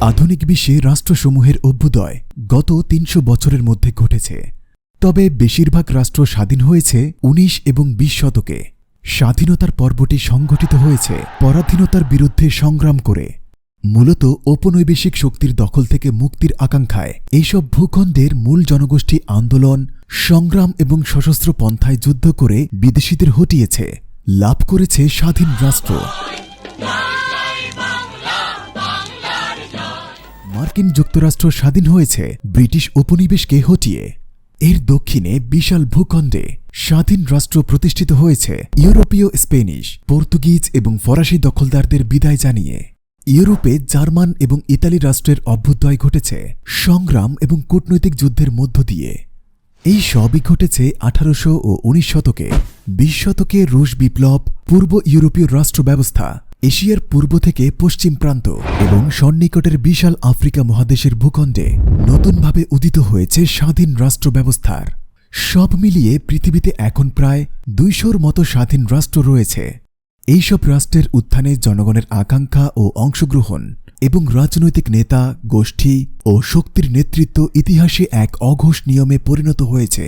আধুনিক বিশ্বে রাষ্ট্রসমূহের অভ্যুদয় গত তিনশো বছরের মধ্যে ঘটেছে। তবে বেশিরভাগ রাষ্ট্র স্বাধীন হয়েছে ১৯ এবং ২০ শতকে। স্বাধীনতার পর্বটি সংঘটিত হয়েছে পরাধীনতার বিরুদ্ধে সংগ্রাম করে। মূলত ঔপনৈবেশিক শক্তির দখল থেকে মুক্তির আকাঙ্ক্ষায় এইসব ভূখণ্ডের মূল জনগোষ্ঠী আন্দোলন, সংগ্রাম এবং সশস্ত্র পন্থায় যুদ্ধ করে বিদেশিদের হটিয়েছে, লাভ করেছে স্বাধীন রাষ্ট্র। মার্কিন যুক্তরাষ্ট্র স্বাধীন হয়েছে, ব্রিটিশ উপনিবেশকে হটিয়ে। এর দক্ষিণে বিশাল ভূখণ্ডে স্বাধীন রাষ্ট্র প্রতিষ্ঠিত হয়েছে, ইউরোপীয় স্পেনিশ, পর্তুগিজ এবং ফরাসি দখলদারদের বিদায় জানিয়ে। ইউরোপে জার্মান এবং ইতালি রাষ্ট্রের অভ্যুদয় ঘটেছে, সংগ্রাম এবং কূটনৈতিক যুদ্ধের মধ্য দিয়ে। এই সবই ঘটেছে আঠারোশো ও উনিশ শতকে। বিশ শতকে রুশ বিপ্লব, পূর্ব ইউরোপীয় রাষ্ট্র ব্যবস্থা এশিয়ার পূর্ব থেকে পশ্চিম প্রান্ত এবং সন্নিকটের বিশাল আফ্রিকা মহাদেশের ভূখণ্ডে নতুনভাবে উদিত হয়েছে স্বাধীন রাষ্ট্র ব্যবস্থার। সব মিলিয়ে পৃথিবীতে এখন প্রায় দুইশোর মতো স্বাধীন রাষ্ট্র রয়েছে। এইসব রাষ্ট্রের উত্থানে জনগণের আকাঙ্ক্ষা ও অংশগ্রহণ এবং রাজনৈতিক নেতা, গোষ্ঠী ও শক্তির নেতৃত্ব ইতিহাসে এক অঘোষ নিয়মে পরিণত হয়েছে।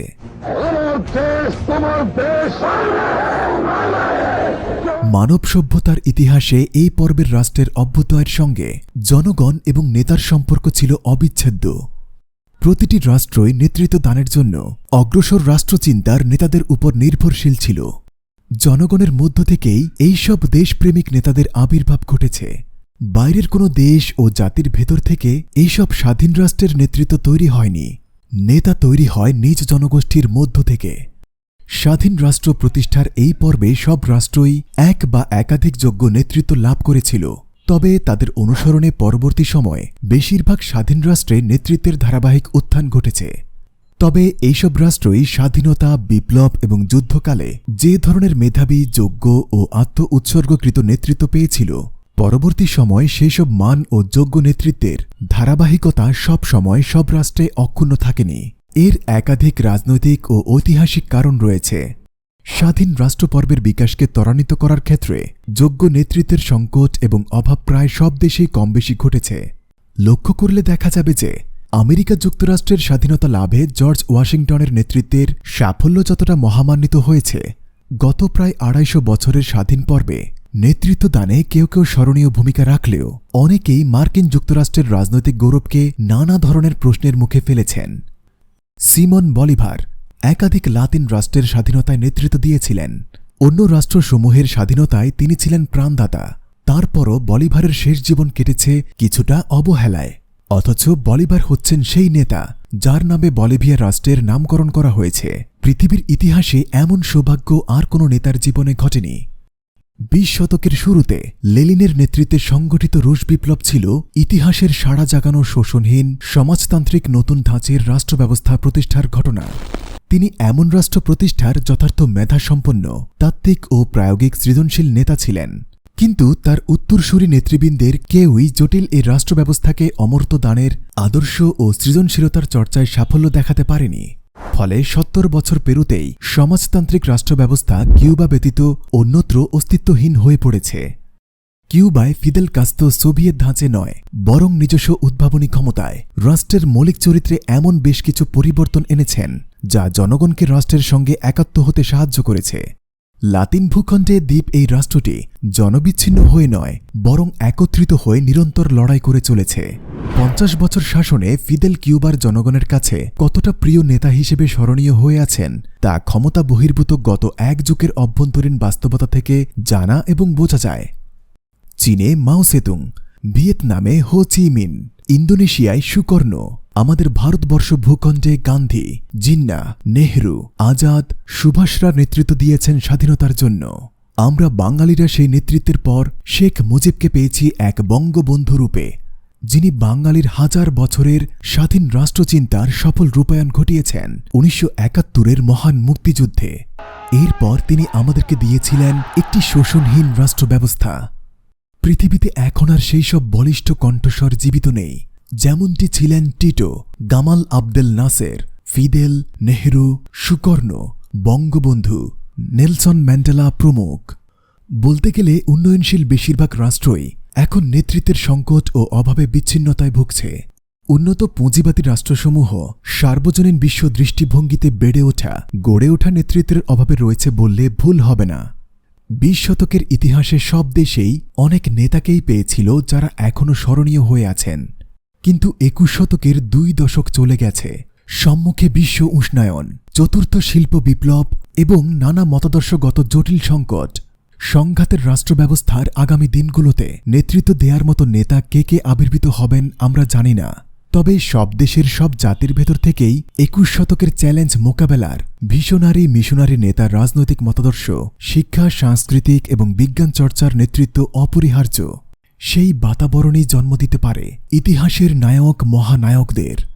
মানব সভ্যতার ইতিহাসে এই পর্বের রাষ্ট্রের অভ্যুদয়ের সঙ্গে জনগণ এবং নেতার সম্পর্ক ছিল অবিচ্ছেদ্য। প্রতিটি রাষ্ট্রই নেতৃত্ব দানের জন্য অগ্রসর রাষ্ট্রচিন্তার নেতাদের উপর নির্ভরশীল ছিল। জনগণের মধ্য থেকেই এইসব দেশপ্রেমিক নেতাদের আবির্ভাব ঘটেছে। বাইরের কোনো দেশ ও জাতির ভেতর থেকে এইসব স্বাধীন রাষ্ট্রের নেতৃত্ব তৈরি হয়নি। নেতা তৈরি হয় নিজ জনগোষ্ঠীর মধ্য থেকে। স্বাধীন রাষ্ট্র প্রতিষ্ঠার এই পর্বে সব রাষ্ট্রই এক বা একাধিক যোগ্য নেতৃত্ব লাভ করেছিল। তবে তাদের অনুসরণে পরবর্তী সময়ে বেশিরভাগ স্বাধীন রাষ্ট্রে নেতৃত্বের ধারাবাহিক উত্থান ঘটেছে। তবে এইসব রাষ্ট্রই স্বাধীনতা, বিপ্লব এবং যুদ্ধকালে যে ধরনের মেধাবী, যোগ্য ও আত্ম উৎসর্গকৃত নেতৃত্ব পেয়েছিল, পরবর্তী সময় সেসব মান ও যোগ্য নেতৃত্বের ধারাবাহিকতা সব সময় সব রাষ্ট্রে অক্ষুণ্ণ থাকেনি। এর একাধিক রাজনৈতিক ও ঐতিহাসিক কারণ রয়েছে। স্বাধীন রাষ্ট্রপর্বের বিকাশকে ত্বরান্বিত করার ক্ষেত্রে যোগ্য নেতৃত্বের সংকট এবং অভাব প্রায় সব দেশেই কম বেশি ঘটেছে। লক্ষ্য করলে দেখা যাবে যে, আমেরিকা যুক্তরাষ্ট্রের স্বাধীনতা লাভে জর্জ ওয়াশিংটনের নেতৃত্বের সাফল্য যতটা মহামান্বিত হয়েছে, গত প্রায় আড়াইশো বছরের স্বাধীন পর্বে নেতৃত্ব দানে কেউ কেউ স্মরণীয় ভূমিকা রাখলেও অনেকেই মার্কিন যুক্তরাষ্ট্রের রাজনৈতিক গৌরবকে নানা ধরনের প্রশ্নের মুখে ফেলেছেন। সিমন বলিভার একাধিক লাতিন রাষ্ট্রের স্বাধীনতায় নেতৃত্ব দিয়েছিলেন। অন্য রাষ্ট্রসমূহের স্বাধীনতায় তিনি ছিলেন প্রাণদাতা। তারপরও বলিভারের শেষ জীবন কেটেছে কিছুটা অবহেলায়। অথচ বলিভার হচ্ছেন সেই নেতা, যার নামে বলিভিয়া রাষ্ট্রের নামকরণ করা হয়েছে। পৃথিবীর ইতিহাসে এমন সৌভাগ্য আর কোনো নেতার জীবনে ঘটেনি। বিশ শতকের শুরুতে লেলিনের নেতৃত্বে সংগঠিত রুশ বিপ্লব ছিল ইতিহাসের সাড়া জাগানো শোষণহীন, সমাজতান্ত্রিক নতুন ধাঁচের রাষ্ট্র ব্যবস্থা প্রতিষ্ঠার ঘটনা। তিনি এমন রাষ্ট্র প্রতিষ্ঠার যথার্থ মেধাসম্পন্ন তাত্ত্বিক ও প্রায়োগিক সৃজনশীল নেতা ছিলেন। কিন্তু তার উত্তরসূরি নেতৃবৃন্দের কেউই জটিল এই রাষ্ট্র ব্যবস্থাকে অমর্ত্য দানের, আদর্শ ও সৃজনশীলতার চর্চায় সাফল্য দেখাতে পারেনি। ফলে সত্তর বছর পেরুতেই সমাজতান্ত্রিক রাষ্ট্র ব্যবস্থা কিউবা ব্যতীত অন্যত্র অস্তিত্বহীন হয়ে পড়েছে। কিউবায় ফিদেল কাস্তো সোভিয়েত ধাঁচে নয়, বরং নিজস্ব উদ্ভাবনী ক্ষমতায় রাষ্ট্রের মৌলিক চরিত্রে এমন বেশ কিছু পরিবর্তন এনেছেন, যা জনগণকে রাষ্ট্রের সঙ্গে একাত্ম হতে সাহায্য করেছে। লাতিন ভূখণ্ডে দ্বীপ এই রাষ্ট্রটি জনবিচ্ছিন্ন হয়ে নয়, বরং একত্রিত হয়ে নিরন্তর লড়াই করে চলেছে। পঞ্চাশ বছর শাসনে ফিদেল কিউবার জনগণের কাছে কতটা প্রিয় নেতা হিসেবে স্মরণীয় হয়ে আছেন, তা ক্ষমতা বহির্ভূত গত এক যুগের অভ্যন্তরীণ বাস্তবতা থেকে জানা এবং বোঝা যায়। চীনে মাও সেতুং, ভিয়েতনামে হো চি মিন, ইন্দোনেশিয়ায় সুকর্ণ, আমাদের ভারতবর্ষ ভূখণ্ডে গান্ধী, জিন্না, নেহরু, আজাদ, সুভাষরা নেতৃত্ব দিয়েছেন স্বাধীনতার জন্য। আমরা বাঙালিরা সেই নেতৃত্বের পর শেখ মুজিবকে পেয়েছি এক বঙ্গবন্ধু রূপে। যিনি বাঙালির হাজার বছরের স্বাধীন রাষ্ট্রচিন্তার সফল রূপায়ণ ঘটিয়েছেন উনিশশো একাত্তরের মহান মুক্তিযুদ্ধে। এরপর তিনি আমাদেরকে দিয়েছিলেন একটি শোষণহীন রাষ্ট্র ব্যবস্থা পৃথিবীতে এখন আর সেই সব বলিষ্ঠ কণ্ঠস্বর জীবিত নেই। যেমনটি ছিলেন Tito, Gamal Abdel Nasser, Fidel, Nehru, Sukarno, Bangabandhu, Nelson Mandela প্রমুখ। বলতে গেলে উন্নয়নশীল বেশিরভাগ রাষ্ট্রই এখন নেতৃত্বের সংকট ও অভাবে বিচ্ছিন্নতায় ভুগছে। উন্নত পুঁজিবাদী রাষ্ট্রসমূহ সার্বজনীন বিশ্ব দৃষ্টিভঙ্গিতে বেড়ে ওঠা, গড়ে ওঠা নেতৃত্বের অভাবে রয়েছে বললে ভুল হবে না। বিশ শতকের ইতিহাসে সব দেশেই অনেক নেতাকেই পেয়েছিল যারা এখনও স্মরণীয় হয়ে আছেন। কিন্তু একুশ শতকের দুই দশক চলে গেছে। সম্মুখে বিশ্ব উষ্ণায়ন, চতুর্থ শিল্প বিপ্লব এবং নানা মতাদর্শগত জটিল সংকট। সংঘাতের রাষ্ট্র ব্যবস্থার আগামী দিনগুলোতে নেতৃত্ব দেওয়ার মতো নেতা কে কে আবির্ভূত হবেন আমরা জানি না। তবে সব দেশের সব জাতির ভেতর থেকেই একুশ শতকের চ্যালেঞ্জ মোকাবেলার ভিশনারি মিশনারি নেতার রাজনৈতিক মতাদর্শ, শিক্ষা, সাংস্কৃতিক এবং বিজ্ঞান চর্চার নেতৃত্ব অপরিহার্য। সেই বাতাবরণই জন্ম দিতে পারে ইতিহাসের নায়ক মহানায়কদের।